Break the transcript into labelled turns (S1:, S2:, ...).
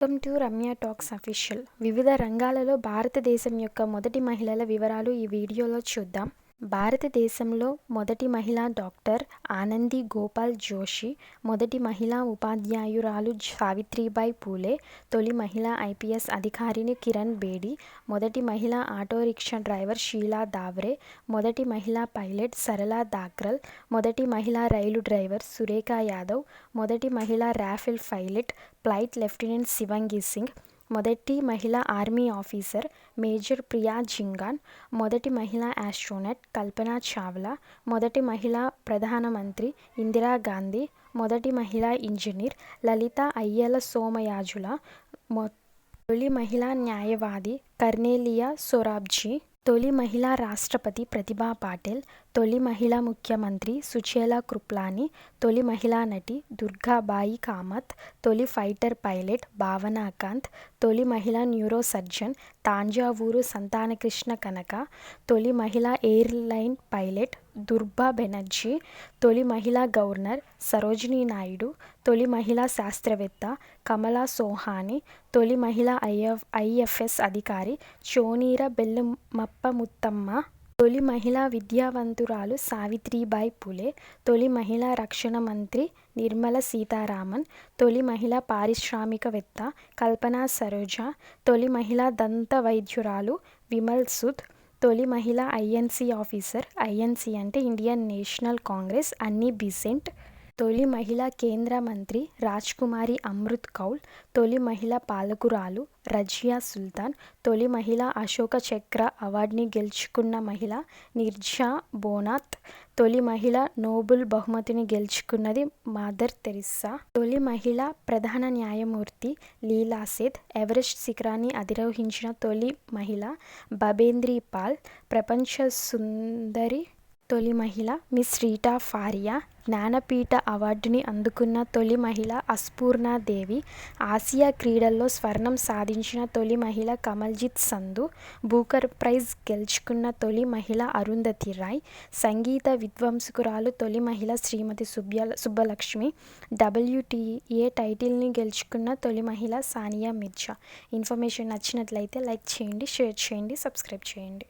S1: Welcome to Ramya talks official. వివిధ రంగాలలో భారతదేశం యొక్క మొదటి మహిళల వివరాలు ఈ వీడియోలో చూద్దాం. భారతదేశంలో మొదటి మహిళా డాక్టర్ ఆనంది గోపాల్ జోషి మొదటి మహిళా ఉపాధ్యాయురాలు సావిత్రిబాయి పూలే తొలి మహిళా ఐపీఎస్ అధికారిని కిరణ్ బేడి మొదటి మహిళా auto rickshaw driver Sheela Dawre మొదటి మహిళా పైలట్ సరళా దాగ్రల్ మొదటి మహిళా రైలు డ్రైవర్ సురేఖ యాదవ్ మొదటి మహిళా Rafale pilot flight lieutenant Shivangi Singh మొదటి మహిళా army officer major Priya Jhingan మొదటి మహిళా ఆస్ట్రోనట్ కల్పన చావ్లా మొదటి మహిళా ప్రధానమంత్రి ఇందిరాగాంధీ మొదటి మహిళా ఇంజనీర్ లలిత అయ్యల సోమయాజుల మొ తొలి మహిళా న్యాయవాది కర్నేలియా సొరాబ్జీ తొలి మహిళా రాష్ట్రపతి ప్రతిభా పాటిల్ తొలి మహిళా ముఖ్యమంత్రి సుచేలా కృప్లాని తొలి మహిళా నటి దుర్గాబాయి కామత్ తొలి ఫైటర్ పైలట్ భావనా కాంత్ తొలి మహిళా న్యూరో సర్జన్ తాంజావూరు సంతానకృష్ణ కనక తొలి మహిళా ఎయిర్లైన్ పైలట్ దుర్బా బెనర్జీ తొలి మహిళా గవర్నర్ సరోజినీ నాయుడు తొలి మహిళా శాస్త్రవేత్త కమలా సోహాని తొలి మహిళా ఐఎఫ్ ఐఎఫ్ఎస్ అధికారి చోనీర బెల్లుమప్ప ముత్తమ్మ తొలి మహిళా విద్యావంతురాలు సావిత్రిబాయి పులే తొలి మహిళా రక్షణ మంత్రి నిర్మల సీతారామన్ తొలి మహిళా పారిశ్రామికవేత్త కల్పనా సరోజ తొలి మహిళా దంత వైద్యురాలు విమల్ సుద్ తొలి మహిళ ఐఎన్సీ ఆఫీసర్. ఐఎన్సీ అంటే Indian National Congress. Annie Besant తొలి మహిళా కేంద్ర మంత్రి రాజ్కుమారి అమృత్ కౌల్ తొలి మహిళా పాలకురాలు రజియా సుల్తాన్ తొలి మహిళా అశోక చక్ర అవార్డుని గెలుచుకున్న మహిళ నిర్జా బోనాత్ తొలి మహిళ నోబుల్ బహుమతిని గెలుచుకున్నది మదర్ తెరిస్సా తొలి మహిళా ప్రధాన న్యాయమూర్తి లీలా సేథ్ ఎవరెస్ట్ శిఖరాన్ని అధిరోహించిన తొలి మహిళ బబేంద్రి పాల్ ప్రపంచ సుందరి తొలి మహిళ మిస్ రీటా ఫారియా. జ్ఞానపీఠ అవార్డుని అందుకున్న తొలి మహిళ అస్పూర్ణాదేవి ఆసియా క్రీడల్లో స్వర్ణం సాధించిన తొలి మహిళ కమల్జిత్ సంధు. బూకర్ ప్రైజ్ గెలుచుకున్న తొలి మహిళ అరుంధతి రాయ్. సంగీత విద్వాంసుకురాలు తొలి మహిళ శ్రీమతి సుబ్య సుబ్బలక్ష్మి. డబ్ల్యూటీఏ టైటిల్ని గెలుచుకున్న తొలి మహిళ సానియా మిర్జా. ఇన్ఫర్మేషన్ నచ్చినట్లయితే లైక్ చేయండి షేర్ చేయండి సబ్స్క్రైబ్ చేయండి.